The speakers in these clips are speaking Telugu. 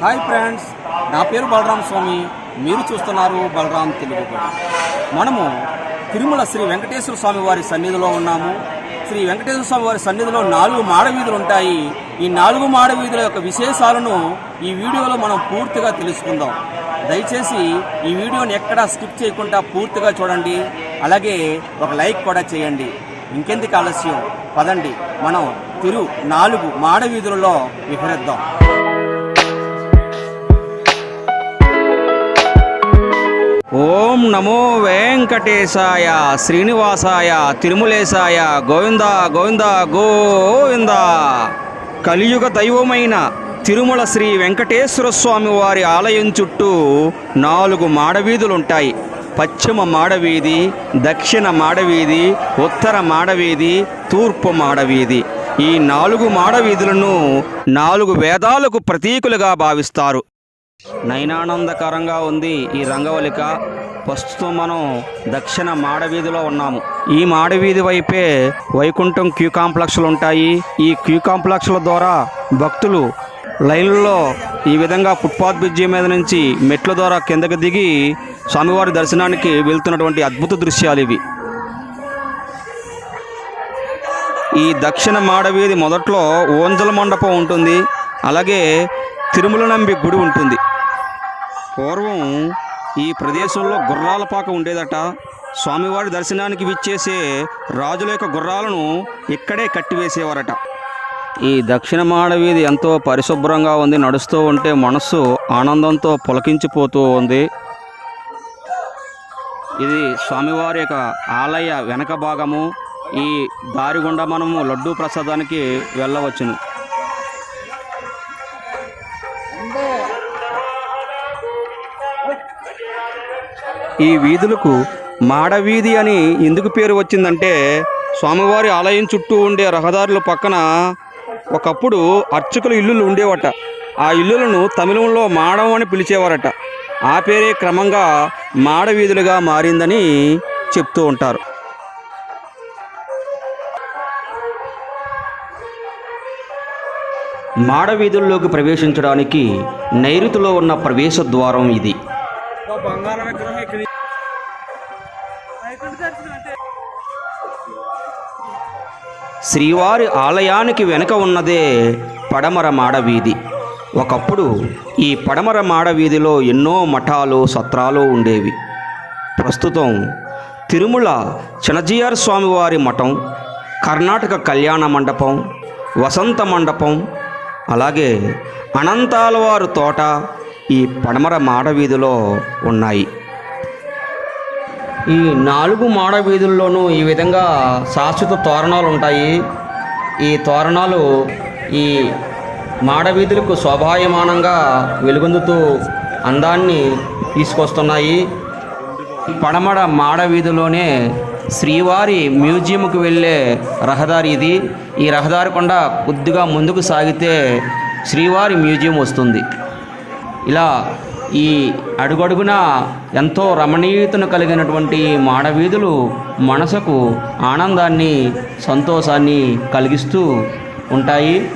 హాయ్ ఫ్రెండ్స్ నా పేరు బలరాం స్వామి. మీరు చూస్తున్నారు బలరాం తెలుగు మనము తిరుమల శ్రీ వెంకటేశ్వర స్వామి వారి సన్నిధిలో ఉన్నాము. శ్రీ వెంకటేశ్వర స్వామి వారి సన్నిధిలో నాలుగు మాడవీధులు ఉంటాయి. ఈ నాలుగు మాడవీధుల యొక్క విశేషాలను ఈ వీడియోలో మనం పూర్తిగా తెలుసుకుందాం. దయచేసి ఈ వీడియోని ఎక్కడా స్కిప్ చేయకుండా పూర్తిగా చూడండి. అలాగే ఒక లైక్ కూడా చేయండి. ఇంకెందుకు ఆలస్యం? పదండి. మనం తిరు నాలుగు మాడవీధులలో విహరిద్దాం. ఓం నమో వెంకటేశాయ శ్రీనివాసాయ తిరుమలేశాయ గోవింద గోవింద గోవింద. కలియుగ దైవమైన తిరుమల శ్రీ వెంకటేశ్వర స్వామి వారి ఆలయం చుట్టూ నాలుగు మాడవీధులుంటాయి. పశ్చిమ మాడవీధి దక్షిణ మాడవీధి ఉత్తర మాడవీధి తూర్పు మాడవీధి. ఈ నాలుగు మాడవీధులను నాలుగు వేదాలకు ప్రతీకులుగా భావిస్తారు. నయనానందకరంగా ఉంది ఈ రంగవలిక ప్రస్తుతం మనం దక్షిణ మాడవీధిలో ఉన్నాము. ఈ మాడవీధి వైపే వైకుంఠం క్యూ కాంప్లెక్స్లు ఉంటాయి. ఈ క్యూ కాంప్లెక్స్ల ద్వారా భక్తులు లైన్లలో ఈ విధంగా ఫుట్పాత్ బ్రిడ్జి మీద నుంచి మెట్ల ద్వారా కిందకి దిగి స్వామివారి దర్శనానికి వెళ్తున్నటువంటి అద్భుత దృశ్యాలు ఇవి. ఈ దక్షిణ మాడవీధి మొదట్లో ఓంజల మండపం ఉంటుంది. అలాగే తిరుమల నంబి గుడి ఉంటుంది. పూర్వం ఈ ప్రదేశంలో గుర్రాల పాక ఉండేదట. స్వామివారి దర్శనానికి విచ్చేసే రాజుల యొక్క గుర్రాలను ఇక్కడే కట్టివేసేవారట. ఈ దక్షిణ మాడవీధి ఎంతో పరిశుభ్రంగా ఉంది. నడుస్తూ ఉంటే మనస్సు ఆనందంతో పులకించిపోతూ ఉంది. ఇది స్వామివారి యొక్క ఆలయ వెనక భాగము. ఈ దారి గుండా మనము లడ్డూ ప్రసాదానికి వెళ్ళవచ్చును. ఈ వీధులకు మాడవీధి అని ఎందుకు పేరు వచ్చిందంటే స్వామివారి ఆలయం చుట్టూ ఉండే రహదారుల పక్కన ఒకప్పుడు అర్చకుల ఇల్లులు ఉండేవట. ఆ ఇల్లులను తమిళంలో మాడం అని పిలిచేవారట. ఆ పేరే క్రమంగా మాడవీధులుగా మారిందని చెప్తూ ఉంటారు. మాడవీధుల్లోకి ప్రవేశించడానికి నైరుతిలో ఉన్న ప్రవేశ ద్వారం ఇది శ్రీవారి ఆలయానికి వెనుక ఉన్నదే పడమర మాడవీధి ఒకప్పుడు ఈ పడమర మాడవీధిలో ఎన్నో మఠాలు సత్రాలు ఉండేవి. ప్రస్తుతం తిరుమల చినజీఆర్ స్వామివారి మఠం కర్ణాటక కళ్యాణ మండపం వసంత మండపం అలాగే అనంతాలవారు తోట ఈ పడమర మాడవీధిలో ఉన్నాయి. ఈ నాలుగు మాడ వీధుల్లోనూ ఈ విధంగా శాశ్వత తోరణాలు ఉంటాయి. ఈ తోరణాలు ఈ మాడ వీధులకు శోభాయమానంగా వెలుగొందుతూ అందాన్ని తీసుకొస్తున్నాయి. పడమడ మాడ వీధిలోనే శ్రీవారి మ్యూజియంకు వెళ్ళే రహదారి ఇది. ఈ రహదారి కొండ కొద్దిగా ముందుకు సాగితే శ్రీవారి మ్యూజియం వస్తుంది. ఇలా ఈ అడుగడుగున ఎంతో రమణీయతను కలిగినటువంటి మాడవీధులు మనసుకు ఆనందాన్ని సంతోషాన్ని కలిగిస్తూ ఉంటాయి.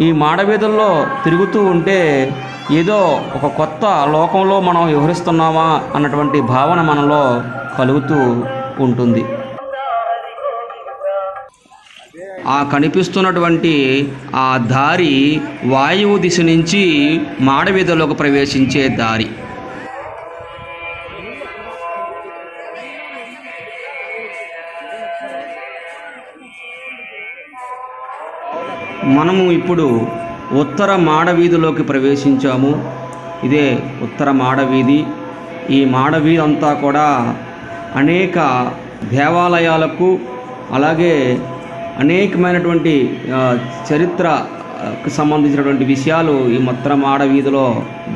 ఈ మాడవీధుల్లో తిరుగుతూ ఉంటే ఏదో ఒక కొత్త లోకంలో మనం వివరిస్తున్నామా అన్నటువంటి భావన మనలో కలుగుతూ ఉంటుంది. ఆ కనిపిస్తున్నటువంటి ఆ దారి వాయువు దిశ నుంచి మాడవీధలోకి ప్రవేశించే దారి. మనము ఇప్పుడు ఉత్తర మాడవీధిలోకి ప్రవేశించాము. ఇదే ఉత్తర మాడవీధి ఈ మాడవీధి అంతా కూడా అనేక దేవాలయాలకు అలాగే అనేకమైనటువంటి చరిత్రకు సంబంధించినటువంటి విషయాలు ఈ మొత్తం వీధిలో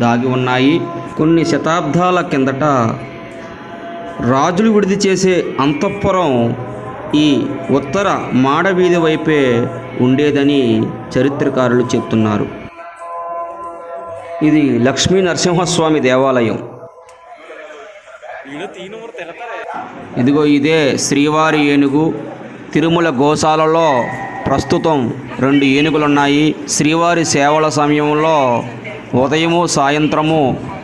దాగి ఉన్నాయి. కొన్ని శతాబ్దాల కిందట రాజులు విడిది చేసే అంతఃపురం ఈ ఉత్తర మాడ వీధి వైపే ఉండేదని చరిత్రకారులు చెప్తున్నారు. ఇది లక్ష్మీ నరసింహస్వామి దేవాలయం. ఇదిగో ఇదే శ్రీవారి ఏనుగు. తిరుమల గోశాలలో ప్రస్తుతం రెండు ఏనుగులున్నాయి. శ్రీవారి సేవల సమయంలో ఉదయము సాయంత్రము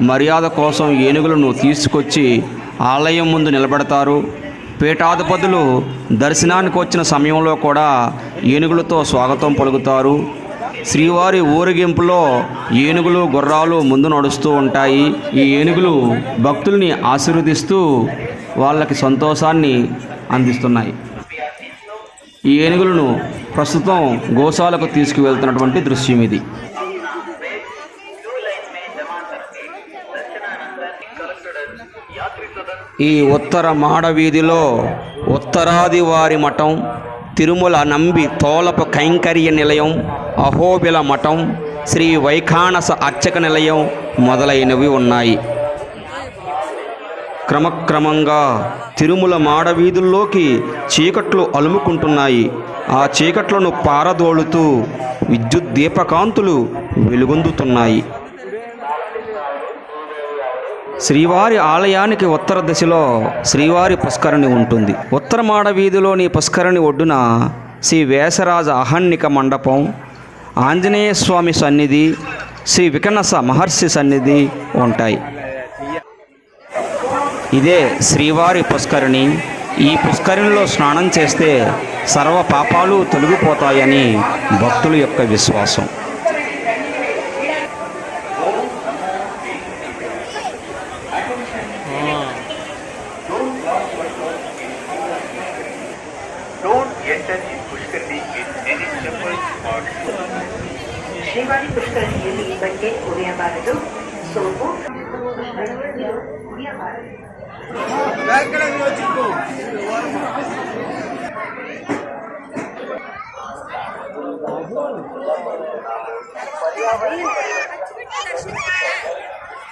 మర్యాద కోసం ఏనుగులను తీసుకొచ్చి ఆలయం ముందు నిలబెడతారు. పీఠాధిపతులు దర్శనానికి వచ్చిన సమయంలో కూడా ఏనుగులతో స్వాగతం పలుకుతారు. శ్రీవారి ఊరేగింపులో ఏనుగులు గుర్రాలు ముందు నడుస్తూ ఉంటాయి. ఈ ఏనుగులు భక్తుల్ని ఆశీర్వదిస్తూ వాళ్ళకి సంతోషాన్ని అందిస్తున్నాయి. ఈ ఏనుగులను ప్రస్తుతం గోశాలకు తీసుకువెళ్తున్నటువంటి దృశ్యం ఇది. ఈ ఉత్తర మాడవీధిలో ఉత్తరాదివారి మఠం తిరుమల నంబి తోలపు కైంకర్య నిలయం అహోబిల మఠం శ్రీ వైఖానస అర్చక నిలయం మొదలైనవి ఉన్నాయి. క్రమక్రమంగా తిరుమల మాడవీధుల్లోకి చీకట్లు అలుముకుంటున్నాయి. ఆ చీకట్లను పారదోలుతూ విద్యుత్ దీపకాంతులు వెలుగొందుతున్నాయి. శ్రీవారి ఆలయానికి ఉత్తర దిశలో శ్రీవారి పుష్కరిణి ఉంటుంది. ఉత్తర మాడవీధిలోని వీధిలోని పుష్కరిణి ఒడ్డున శ్రీ వేసరాజ అహన్నిక మండపం ఆంజనేయ స్వామి సన్నిధి శ్రీ వికనస మహర్షి సన్నిధి ఉంటాయి. ఇదే శ్రీవారి పుష్కరిణి. ఈ పుష్కరిణిలో స్నానం చేస్తే సర్వ పాపాలు తొలగిపోతాయని భక్తుల యొక్క విశ్వాసం.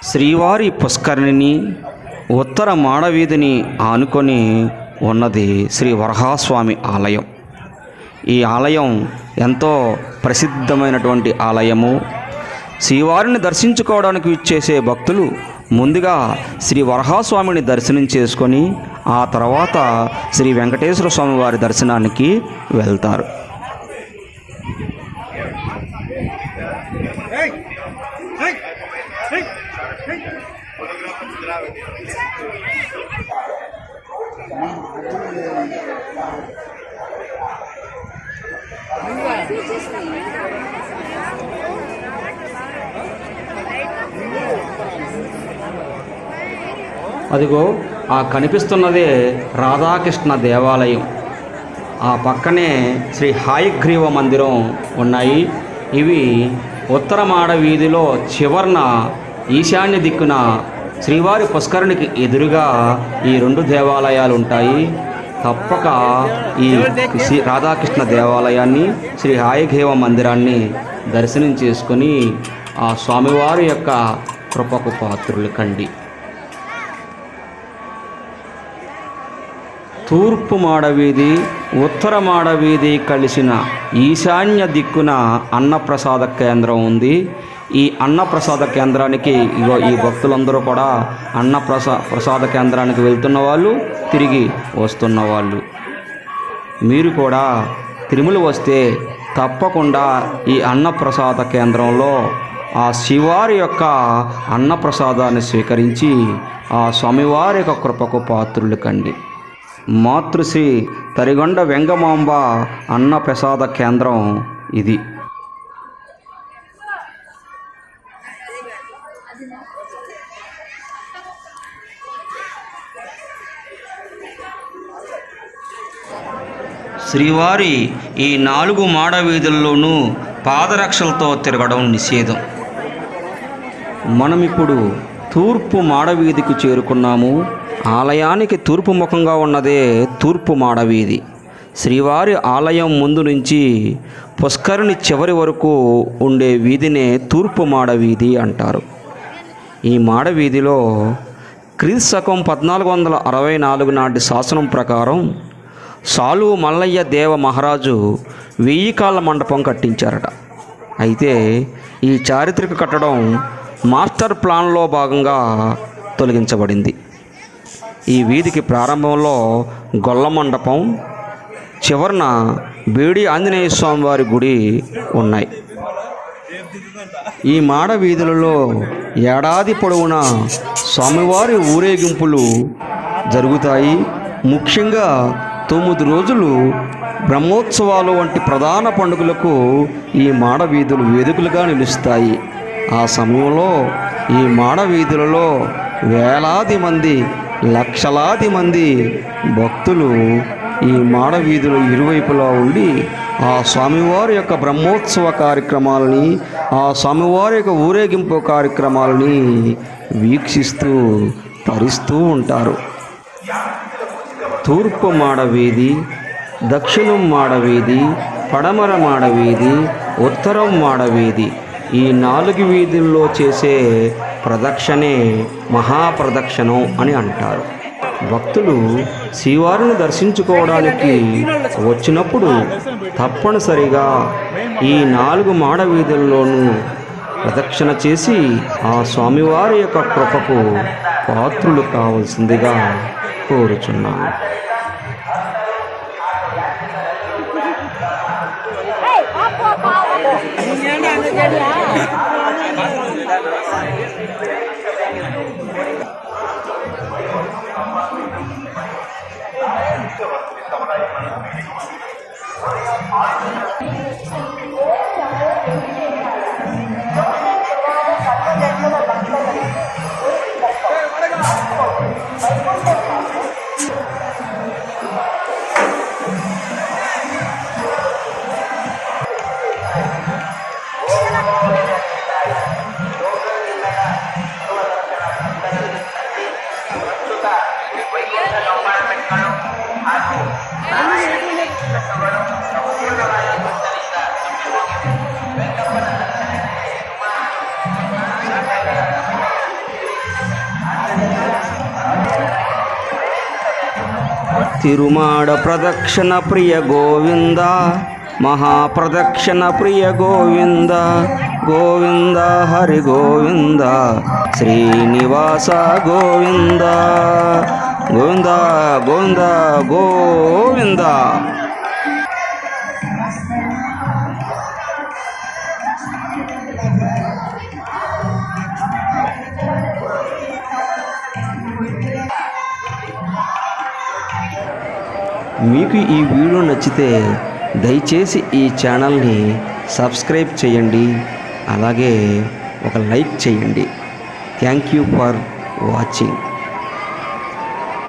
శ్రీవారి పుష్కరిణిని ఉత్తర మాడవీధిని ఆనుకొని ఉన్నది శ్రీ వరహాస్వామి ఆలయం. ఈ ఆలయం ఎంతో ప్రసిద్ధమైనటువంటి ఆలయము. శ్రీవారిని దర్శించుకోవడానికి ఇచ్చేసే భక్తులు ముందుగా శ్రీ వరహాస్వామిని దర్శనం చేసుకొని ఆ తర్వాత శ్రీ వెంకటేశ్వర స్వామి వారి దర్శనానికి వెళ్తారు. అదిగో ఆ కనిపిస్తున్నదే రాధాకృష్ణ దేవాలయం. ఆ పక్కనే శ్రీ హాయగ్రీవ మందిరం ఉన్నాయి. ఇవి ఉత్తర మాడ వీధిలో చివర్న ఈశాన్య దిక్కున శ్రీవారి పుష్కరునికి ఎదురుగా ఈ రెండు దేవాలయాలు ఉంటాయి తప్పక ఈ శ్రీ రాధాకృష్ణ దేవాలయాన్ని శ్రీ హాయిగ్రీవ మందిరాన్ని దర్శనం చేసుకొని ఆ స్వామివారి యొక్క కృపకు పాత్రులు కండి. తూర్పు మాడవీధి ఉత్తర మాడవీధి కలిసిన ఈశాన్య దిక్కున అన్నప్రసాద కేంద్రం ఉంది. ఈ అన్నప్రసాద కేంద్రానికి ఇగో ఈ భక్తులందరూ కూడా అన్నప్రసా ప్రసాద కేంద్రానికి వెళ్తున్న వాళ్ళు తిరిగి వస్తున్న వాళ్ళు. మీరు కూడా తిరుమల వస్తే తప్పకుండా ఈ అన్నప్రసాద కేంద్రంలో ఆ శివారి యొక్క అన్నప్రసాదాన్ని స్వీకరించి ఆ స్వామివారి యొక్క కృపకు పాత్రులు కండి. మాతృశ్రీ తరిగొండ వెంగమాంబ అన్న ప్రసాద కేంద్రం ఇది. శ్రీవారి ఈ నాలుగు మాడ వీధుల్లోనూ పాదరక్షలతో తిరగడం నిషేధం. మనం ఇప్పుడు తూర్పు మాడవీధికి చేరుకున్నాము. ఆలయానికి తూర్పు ముఖంగా ఉన్నదే తూర్పు మాడవీధి. శ్రీవారి ఆలయం ముందు నుంచి పుష్కరుని చివరి వరకు ఉండే వీధినే తూర్పు మాడవీధి అంటారు. ఈ మాడవీధిలో క్రీస్తు శకం పద్నాలుగు వందల అరవై నాలుగు నాటి శాసనం ప్రకారం సాలు మల్లయ్య దేవ మహారాజు వెయ్యి కాళ్ళ మండపం కట్టించారట. అయితే ఈ చారిత్రక కట్టడం మాస్టర్ ప్లాన్లో భాగంగా తొలగించబడింది. ఈ వీధికి ప్రారంభంలో గొల్ల మండపం చివరన బేడి ఆంజనేయ స్వామివారి గుడి ఉన్నాయి. ఈ మాడ వీధులలో ఏడాది పొడవునా స్వామివారి ఊరేగింపులు జరుగుతాయి. ముఖ్యంగా తొమ్మిది రోజులు బ్రహ్మోత్సవాలు వంటి ప్రధాన పండుగలకు ఈ మాడ వీధులు వేదికలుగా నిలుస్తాయి. ఆ సమయంలో ఈ మాడ వీధులలో వేలాది మంది లక్షలాది మంది భక్తులు ఈ మాడవీధులు ఇరువైపులా ఉండి ఆ స్వామివారి యొక్క బ్రహ్మోత్సవ కార్యక్రమాలని ఆ స్వామివారి యొక్క ఊరేగింపు కార్యక్రమాలని వీక్షిస్తూ తరిస్తూ ఉంటారు. తూర్పు మాడవీధి దక్షిణం మాడవీధి పడమర మాడవీధి ఉత్తరం మాడవీధి ఈ నాలుగు వీధుల్లో చేసే ప్రదక్షిణే మహాప్రదక్షిణం అని అంటారు. భక్తులు శ్రీవారిని దర్శించుకోవడానికి వచ్చినప్పుడు తప్పనిసరిగా ఈ నాలుగు మాడ వీధుల్లోనూ ప్రదక్షిణ చేసి ఆ స్వామివారి యొక్క కృపకు పాత్రులు కావలసిందిగా కోరుచున్నాను. తిరుమాడ ప్రదక్షిణ ప్రియ గోవింద మహాప్రదక్షిణ ప్రియ గోవింద గోవింద హరి గోవింద శ్రీనివాస గోవింద గోవింద గోవింద గోవింద మీకు ఈ వీడియో నచ్చితే దయచేసి ఈ ఛానల్ని సబ్స్క్రైబ్ చేయండి. అలాగే ఒక లైక్ చేయండి. Thank you for watching.